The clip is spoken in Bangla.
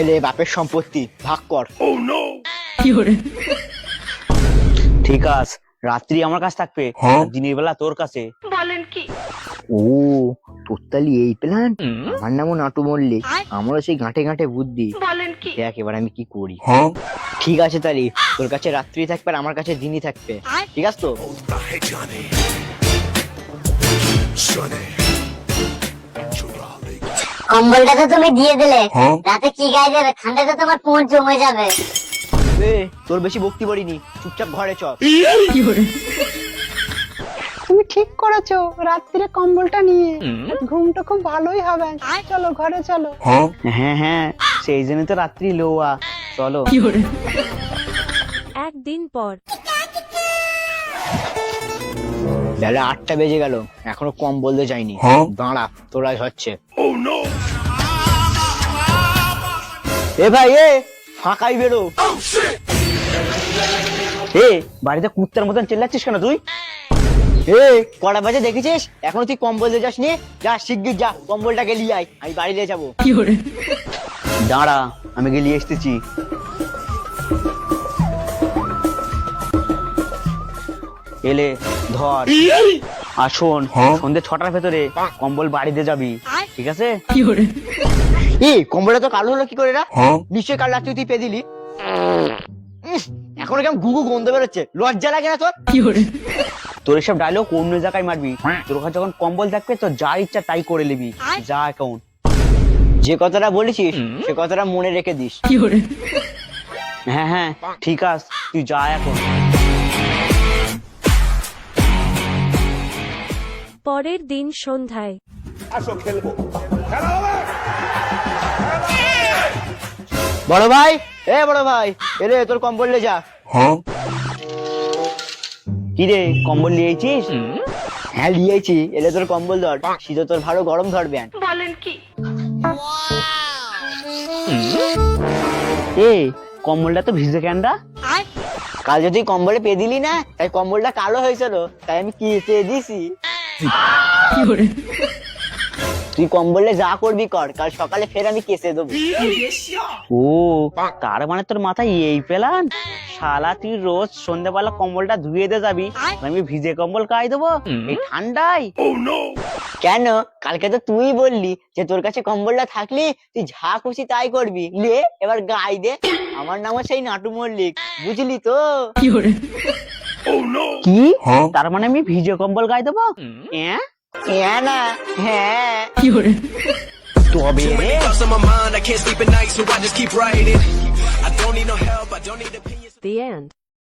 এলে বাপের সম্পত্তি ভাগ কর। ঠিক আছে রাত্রি আমার কাছে থাকবে দিনের বেলা তোর কাছে। ও তোর তালি এই প্ল্যান? আমার নামও নাটু মল্লিক আমারও সেই গাঁটে গাঁটে বুদ্ধি। দেখ এবার আমি কি করি। ঠিক আছে তালি তোর কাছে রাত্রি থাকবে আর আমার কাছে দিনই থাকবে। ঠিক আছে তো? কম্বলটা তো তুমি দিয়ে দিলে। রাতে কি গায়ে যাবে ঠান্ডাতে তোমার কোমর জমে যাবে। এ তোর বেশি বক্তি পড়িনি চুপচাপ ঘরে চল। তুমি ঠিক করেছ রাত্রিরে কম্বলটা নিয়ে। ঘুমটা খুব ভালোই হবে। চলো ঘরে চলো। হ্যাঁ। হ্যাঁ সেই জন্য তো রাত্রি লোয়া। চলো। একদিন পর। বেলা আটটা বেজে গেল এখনও কম বলতে যায়নি দাঁড়া তোরা হচ্ছে। এ ভাই এ ফাঁকাই বেরো। এ বাড়িতে কুত্তার মতন চেল্লাচ্ছিস কেন তুই? এ কটা বাজে দেখেছিস? এখনও তুই কম বলতে যাস নি যা শিগগির যা কম্বলটাকে নিয়ে আয় আমি বাড়ি নিয়ে যাব। দাঁড়া আমি গিয়ে নিয়ে এসতেছি। এলে ধর। আসুন সন্ধ্যে ছটার ভেতরে কম্বল বাড়িতে যাবি ঠিক আছে? এ কম্বলটা তো কালো হলো কি করে রা? নিশ্চয়ই কাল রাত্রে তুই পেয়ে দিলি। এখনও কেমন গুগু গন্ধ বেরোচ্ছে। লজ্জা লাগে না তোর? তোর এসব ডায়লগ অন্য জায়গায় মারবি। তোর কাছে যখন কম্বল থাকবে তো যা ইচ্ছা তাই করে নিবি। যা এখন যে কথাটা বলেছিস সে কথাটা মনে রেখে দিস। হ্যাঁ হ্যাঁ ঠিক আছে তুই যা এখন। পরের দিন সন্ধ্যায়। বড় ভাই? এ বড় ভাই এরে তোর কম্বল লে যা। কি রে কম্বল নিয়েছিস হ্যাঁ লিয়েছি এলে তোর কম্বল ধর। শীতে তোর ভালো গরম ধরবে এ কম্বলটা তো ভিজে কেনরা কাল যদি কম্বলে পেয়ে দিলি না তাই কম্বলটা কালো হয়েছিল তাই আমি কি পেয়ে দিছি? তুই কম্বলে যা করবি কর কাল সকালে ফের আমি কেসে দেবো। ও তার মানে তোর মাথায় এই পেলান? শালা তুই রোজ সন্ধ্যাবেলা কম্বলটা ধুয়ে দিয়ে যাবি আমি ভিজে কম্বল গায়ে দেবো। এই ঠান্ডায়? কেন? কালকে তো তুই বললি যে তোর কাছে কম্বলটা থাকলি তুই যা খুশি তাই করবি। লে এবার গাই দে। আমার নামও সেই নাটু মল্লিক বুঝলি তো? কি তার মানে আমি ভিজে কম্বল গায়ে দেবো হ্যাঁ হ্যাঁ না হ্যাঁ তবে রে Thoughts on my mind, I can't sleep at night, so I just keep writing. I don't need no help, I don't need opinions. the end